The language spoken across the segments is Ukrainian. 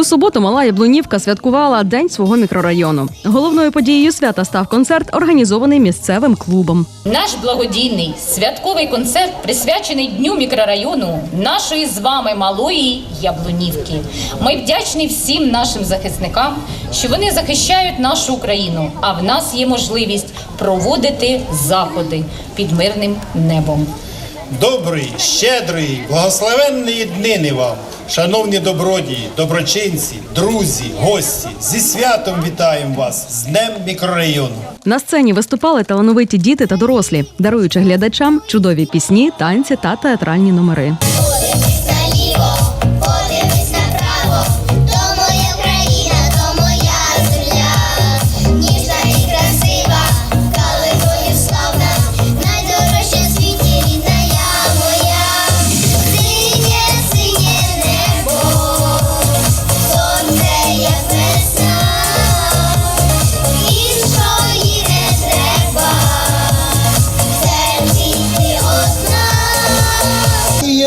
У суботу мала Яблунівка святкувала день свого мікрорайону. Головною подією свята став концерт, організований місцевим клубом. Наш благодійний святковий концерт присвячений дню мікрорайону нашої з вами малої Яблунівки. Ми вдячні всім нашим захисникам, що вони захищають нашу Україну. А в нас є можливість проводити заходи під мирним небом. Доброї, щедрої, благословенної днини вам, шановні добродії, доброчинці, друзі, гості. Зі святом вітаємо вас з Днем мікрорайону. На сцені виступали талановиті діти та дорослі, даруючи глядачам чудові пісні, танці та театральні номери.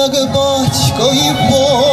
Як батько і поле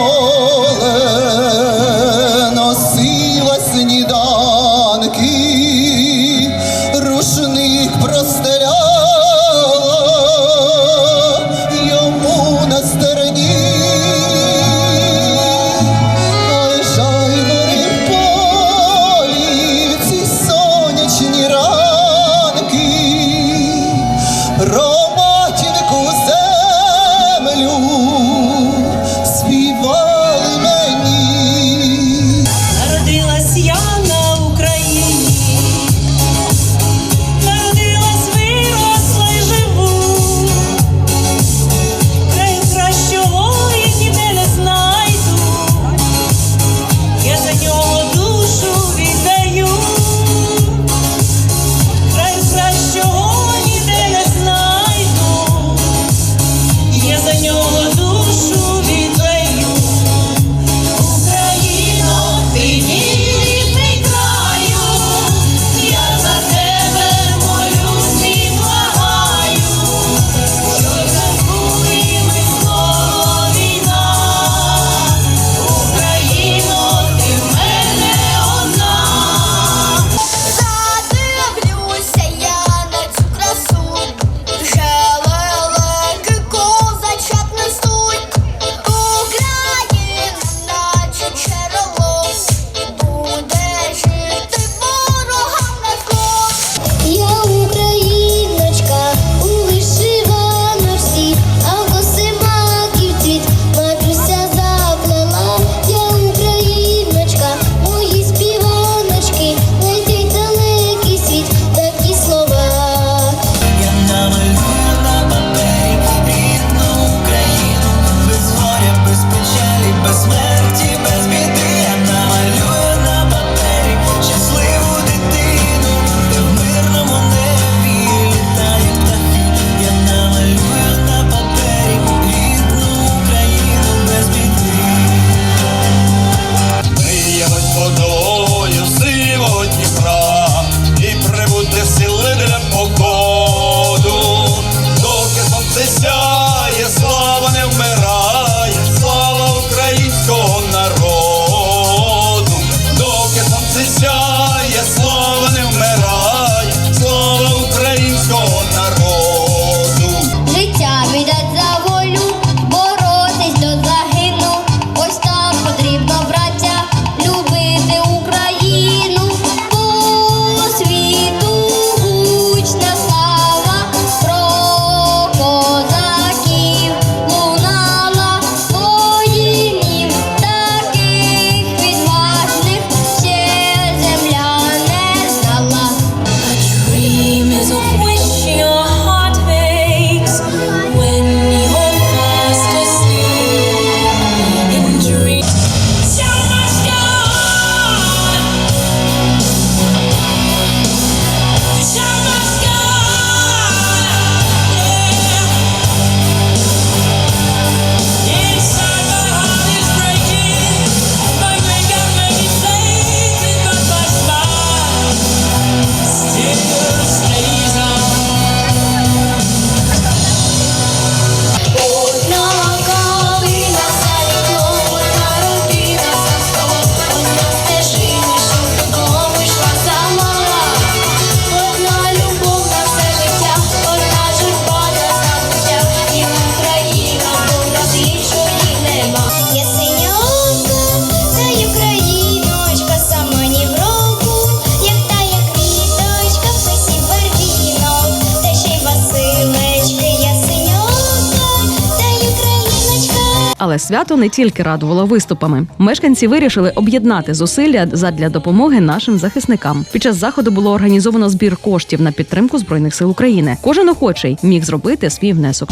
свято не тільки радувало виступами. Мешканці вирішили об'єднати зусилля задля допомоги нашим захисникам. Під час заходу було організовано збір коштів на підтримку збройних сил України. Кожен охочий міг зробити свій внесок.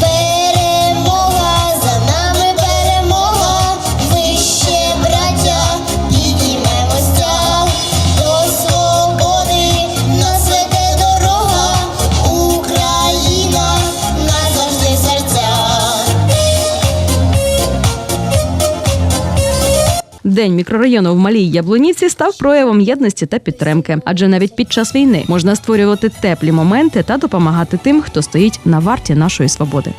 День мікрорайону в малій Яблунівці став проявом єдності та підтримки, адже навіть під час війни можна створювати теплі моменти та допомагати тим, хто стоїть на варті нашої свободи.